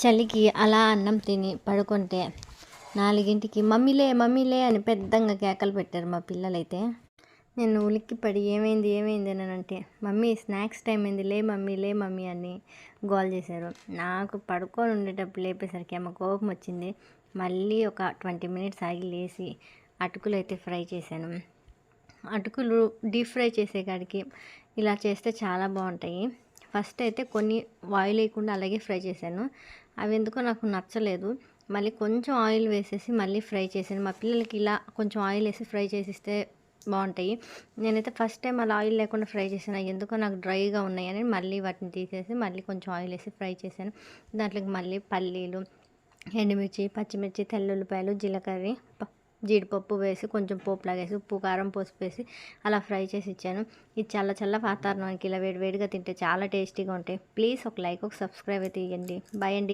చలికి అలా అన్నం తిని పడుకుంటే నాలుగింటికి మమ్మీలే మమ్మీలే అని పెద్దంగా కేకలు పెట్టారు మా పిల్లలైతే. నేను ఉలిక్కి పడి ఏమైంది ఏమైంది అని అంటే మమ్మీ స్నాక్స్ టైం అయింది లే మమ్మీ లే మమ్మీ అని గోల్ చేశారు. నాకు పడుకొని ఉండేటప్పుడు లేపేసరికి ఏమో కోపం వచ్చింది. మళ్ళీ ఒక ట్వంటీ మినిట్స్ ఆగి లేచి అటుకులు అయితే ఫ్రై చేశాను. అటుకులు డీప్ ఫ్రై చేసే కాడికి ఇలా చేస్తే చాలా బాగుంటాయి. ఫస్ట్ అయితే కొన్ని ఆయిల్ వేయకుండా అలాగే ఫ్రై చేశాను. అవి ఎందుకో నాకు నచ్చలేదు. మళ్ళీ కొంచెం ఆయిల్ వేసేసి మళ్ళీ ఫ్రై చేశాను. మా పిల్లలకి ఇలా కొంచెం ఆయిల్ వేసి ఫ్రై చేసిస్తే బాగుంటాయి. నేనైతే ఫస్ట్ టైం అలా ఆయిల్ లేకుండా ఫ్రై చేశాను. ఎందుకో నాకు డ్రైగా ఉన్నాయని మళ్ళీ వాటిని తీసేసి మళ్ళీ కొంచెం ఆయిల్ వేసి ఫ్రై చేశాను. దాంట్లోకి మళ్ళీ పల్లీలు ఎండుమిర్చి పచ్చిమిర్చి తెల్లుల్లిపాయలు జీలకర్ర జీడిపప్పు వేసి కొంచెం పోపు లాగేసి ఉప్పు కారం పసుపు వేసి అలా ఫ్రై చేసి ఇచ్చాను. ఇది చల్ల చల్ల వాతావరణానికి ఇలా వేడి వేడిగా తింటే చాలా టేస్టీగా ఉంటాయి. ప్లీజ్ ఒక లైక్ ఒక సబ్స్క్రైబ్ అయితే ఇవ్వండి బాయ్ అండి.